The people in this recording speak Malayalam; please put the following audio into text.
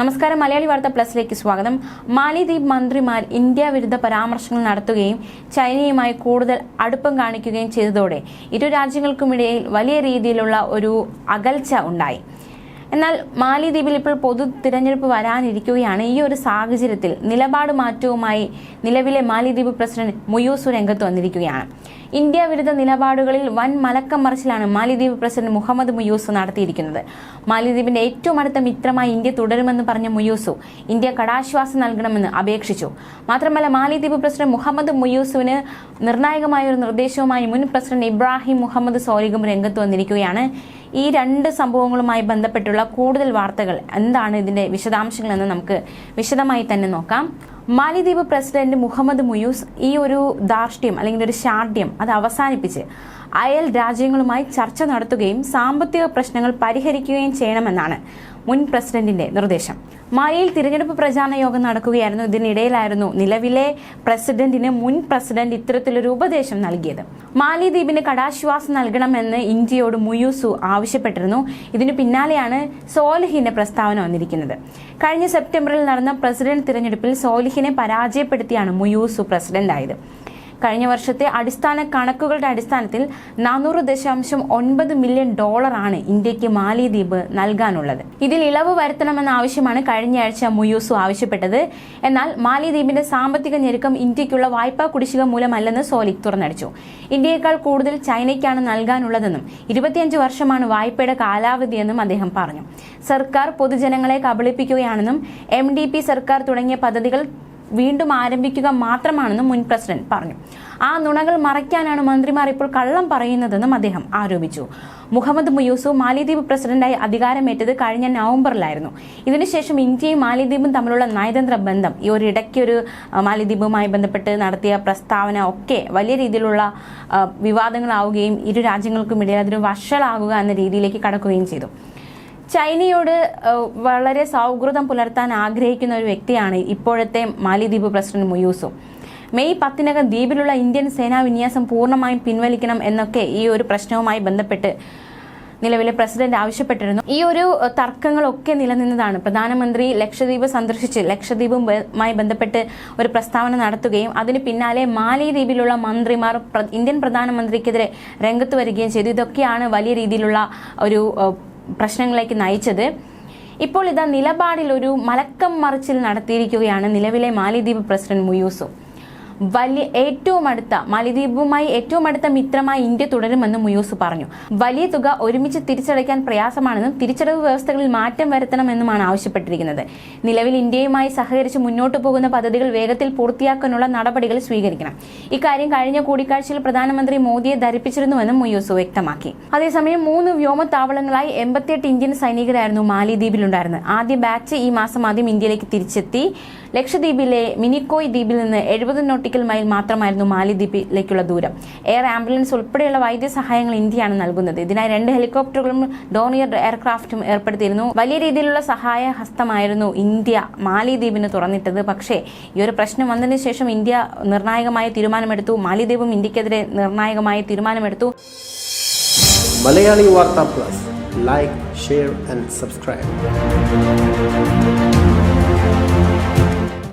നമസ്കാരം. മലയാളി വാർത്ത പ്ലസിലേക്ക് സ്വാഗതം. മാലിദ്വീപ് മന്ത്രിമാർ ഇന്ത്യ വിരുദ്ധ പരാമർശങ്ങൾ നടത്തുകയും ചൈനയുമായി കൂടുതൽ അടുപ്പം കാണിക്കുകയും ചെയ്തതോടെ ഇരു രാജ്യങ്ങൾക്കുമിടയിൽ വലിയ രീതിയിലുള്ള ഒരു അകൽച്ച ഉണ്ടായി. എന്നാൽ മാലിദ്വീപിൽ ഇപ്പോൾ പൊതു തിരഞ്ഞെടുപ്പ് വരാനിരിക്കുകയാണ്. ഈ ഒരു സാഹചര്യത്തിൽ നിലപാട് മാറ്റവുമായി നിലവിലെ മാലിദ്വീപ് പ്രസിഡന്റ് മുയൂസു രംഗത്ത് വന്നിരിക്കുകയാണ്. ഇന്ത്യ വിരുദ്ധ നിലപാടുകളിൽ വൻ മലക്കം മറിച്ചിലാണ് മാലിദ്വീപ് പ്രസിഡന്റ് മുഹമ്മദ് മുയൂസു നടത്തിയിരിക്കുന്നത്. മാലിദ്വീപിന്റെ ഏറ്റവും അടുത്ത മിത്രമായി ഇന്ത്യ തുടരുമെന്ന് പറഞ്ഞ മുയൂസു ഇന്ത്യ കടാശ്വാസം നൽകണമെന്ന് അപേക്ഷിച്ചു. മാത്രമല്ല മാലിദ്വീപ് പ്രസിഡന്റ് മുഹമ്മദ് മുയൂസുവിന് നിർണായകമായ ഒരു നിർദ്ദേശവുമായി മുൻ പ്രസിഡന്റ് ഇബ്രാഹിം മുഹമ്മദ് സോലിഗും രംഗത്ത് വന്നിരിക്കുകയാണ്. ഈ രണ്ട് സംഭവങ്ങളുമായി ബന്ധപ്പെട്ടുള്ള കൂടുതൽ വാർത്തകൾ എന്താണ് ഇതിന്റെ വിശദാംശങ്ങൾ എന്ന് നമുക്ക് വിശദമായി തന്നെ നോക്കാം. മാലിദ്വീപ് പ്രസിഡന്റ് മുഹമ്മദ് മുയൂസ് ഈ ഒരു ധാർഷ്ട്യം അല്ലെങ്കിൽ ഒരു ശാഠ്യം അത് അവസാനിപ്പിച്ച് അയൽ രാജ്യങ്ങളുമായി ചർച്ച നടത്തുകയും സാമ്പത്തിക പ്രശ്നങ്ങൾ പരിഹരിക്കുകയും ചെയ്യണമെന്നാണ്. മുൻ പ്രസിഡന്റിന്റെ നിർദ്ദേശം. മാലിയിൽ തിരഞ്ഞെടുപ്പ് പ്രചാരണ യോഗം നടക്കുകയായിരുന്നു. ഇതിനിടയിലായിരുന്നു നിലവിലെ പ്രസിഡന്റിന് മുൻ പ്രസിഡന്റ് ഇത്തരത്തിലൊരു ഉപദേശം നൽകിയത്. മാലിദ്വീപിന് കടാശ്വാസം നൽകണമെന്ന് ഇന്ത്യയോട് മുയൂസു ആവശ്യപ്പെട്ടിരുന്നു. ഇതിനു പിന്നാലെയാണ് സോലിഹിന്റെ പ്രസ്താവന വന്നിരിക്കുന്നത്. കഴിഞ്ഞ സെപ്റ്റംബറിൽ നടന്ന പ്രസിഡന്റ് തിരഞ്ഞെടുപ്പിൽ സോലിഹിനെ പരാജയപ്പെടുത്തിയാണ് മുയൂസു പ്രസിഡന്റായത്. കഴിഞ്ഞ വർഷത്തെ അടിസ്ഥാന കണക്കുകളുടെ അടിസ്ഥാനത്തിൽ നാനൂറ് ദശാംശം ഒൻപത് മില്യൺ ഡോളറാണ് ഇന്ത്യയ്ക്ക് മാലിദ്വീപ് നൽകാനുള്ളത്. ഇതിൽ ഇളവ് വരുത്തണമെന്ന ആവശ്യമാണ് കഴിഞ്ഞയാഴ്ച മുയൂസു ആവശ്യപ്പെട്ടത്. എന്നാൽ മാലിദ്വീപിന്റെ സാമ്പത്തിക ഞെരുക്കം ഇന്ത്യക്കുള്ള വായ്പാ കുടിശ്ശിക മൂലമല്ലെന്ന് സോലിക് തുറന്നടിച്ചു. ഇന്ത്യയേക്കാൾ കൂടുതൽ ചൈനയ്ക്കാണ് നൽകാനുള്ളതെന്നും ഇരുപത്തിയഞ്ച് വർഷമാണ് വായ്പയുടെ കാലാവധിയെന്നും അദ്ദേഹം പറഞ്ഞു. സർക്കാർ പൊതുജനങ്ങളെ കബളിപ്പിക്കുകയാണെന്നും എം സർക്കാർ തുടങ്ങിയ പദ്ധതികൾ വീണ്ടും ആരംഭിക്കുക മാത്രമാണെന്നും മുൻ പ്രസിഡന്റ് പറഞ്ഞു. ആ നുണകൾ മറയ്ക്കാനാണ് മന്ത്രിമാർ ഇപ്പോൾ കള്ളം പറയുന്നതെന്നും അദ്ദേഹം ആരോപിച്ചു. മുഹമ്മദ് മുയൂസു മാലിദ്വീപ് പ്രസിഡന്റായി അധികാരമേറ്റത് കഴിഞ്ഞ നവംബറിലായിരുന്നു. ഇതിനുശേഷം ഇന്ത്യയും മാലിദ്വീപും തമ്മിലുള്ള നയതന്ത്ര ബന്ധം ഈ ഒരു ഇടയ്ക്കൊരു മാലിദ്വീപുമായി ബന്ധപ്പെട്ട് നടത്തിയ പ്രസ്താവന ഒക്കെ വലിയ രീതിയിലുള്ള വിവാദങ്ങളാവുകയും ഇരു രാജ്യങ്ങൾക്കും ഇടയിൽ അതിന് വഷളാകുക എന്ന രീതിയിലേക്ക് കടക്കുകയും ചെയ്തു. ചൈനയോട് വളരെ സൗഹൃദം പുലർത്താൻ ആഗ്രഹിക്കുന്ന ഒരു വ്യക്തിയാണ് ഇപ്പോഴത്തെ മാലിദ്വീപ് പ്രസിഡന്റ് മുയൂസു. മെയ് പത്തിനകം ദ്വീപിലുള്ള ഇന്ത്യൻ സേനാ വിന്യാസം പൂർണമായും പിൻവലിക്കണം എന്നൊക്കെ ഈ ഒരു പ്രശ്നവുമായി ബന്ധപ്പെട്ട് നിലവിലെ പ്രസിഡന്റ് ആവശ്യപ്പെട്ടിരുന്നു. ഈ ഒരു തർക്കങ്ങളൊക്കെ നിലനിന്നതാണ്. പ്രധാനമന്ത്രി ലക്ഷദ്വീപ് സന്ദർശിച്ച് ലക്ഷദ്വീപുമായി ബന്ധപ്പെട്ട് ഒരു പ്രസ്താവന നടത്തുകയും അതിന് പിന്നാലെ മാലിദ്വീപിലുള്ള മന്ത്രിമാർ ഇന്ത്യൻ പ്രധാനമന്ത്രിക്കെതിരെ രംഗത്ത് വരികയും ചെയ്തു. ഇതൊക്കെയാണ് വലിയ രീതിയിലുള്ള ഒരു പ്രശ്നങ്ങളിലേക്ക് നയിച്ചത്. ഇപ്പോൾ ഇതാ നിലപാടിൽ ഒരു മലക്കം മറിച്ചിൽ നടത്തിയിരിക്കുകയാണ് നിലവിലെ മാലിദ്വീപ് പ്രസിഡന്റ് മുയൂസു വലിയ ഏറ്റവും അടുത്ത മാലിദ്വീപുമായി ഏറ്റവും അടുത്ത മിത്രമായി ഇന്ത്യ തുടരുമെന്ന് മുയൂസ് പറഞ്ഞു. വലിയ തുക ഒരുമിച്ച് തിരിച്ചടയ്ക്കാൻ പ്രയാസമാണെന്നും തിരിച്ചടവ് വ്യവസ്ഥകളിൽ മാറ്റം വരുത്തണമെന്നുമാണ് ആവശ്യപ്പെട്ടിരിക്കുന്നത്. നിലവിൽ ഇന്ത്യയുമായി സഹകരിച്ച് മുന്നോട്ടു പോകുന്ന പദ്ധതികൾ വേഗത്തിൽ പൂർത്തിയാക്കാനുള്ള നടപടികൾ സ്വീകരിക്കണം. ഇക്കാര്യം കഴിഞ്ഞ കൂടിക്കാഴ്ചയിൽ പ്രധാനമന്ത്രി മോദിയെ ധരിപ്പിച്ചിരുന്നുവെന്നും മുയൂസ് വ്യക്തമാക്കി. അതേസമയം മൂന്ന് വ്യോമത്താവളങ്ങളായി എൺപത്തിയെട്ട് ഇന്ത്യൻ സൈനികരായിരുന്നു മാലിദ്വീപിലുണ്ടായിരുന്നത്. ആദ്യ ബാച്ച് ഈ മാസം ആദ്യം ഇന്ത്യയിലേക്ക് തിരിച്ചെത്തി. ലക്ഷദ്വീപിലെ മിനിക്കോയ് ദ്വീപിൽ നിന്ന് എഴുപത് നോട്ടിക്കൽ മൈൽ മാത്രമായിരുന്നു മാലിദ്വീപിലേക്കുള്ള ദൂരം. എയർ ആംബുലൻസ് ഉൾപ്പെടെയുള്ള വൈദ്യസഹായങ്ങൾ ഇന്ത്യയാണ് നൽകുന്നത്. ഇതിനായി രണ്ട് ഹെലികോപ്റ്ററുകളും ഡോണിയർ എയർക്രാഫ്റ്റും ഏർപ്പെടുത്തിയിരുന്നു. വലിയ രീതിയിലുള്ള സഹായ ഹസ്തമായിരുന്നു ഇന്ത്യ മാലിദ്വീപിന് തുറന്നിട്ടത്. പക്ഷേ ഈ ഒരു പ്രശ്നം വന്നതിന് ശേഷം ഇന്ത്യ നിർണായകമായ തീരുമാനമെടുത്തു. മാലിദ്വീപും ഇന്ത്യക്കെതിരെ നിർണായകമായ തീരുമാനമെടുത്തു. Malayali Vartha plus. Like share and subscribe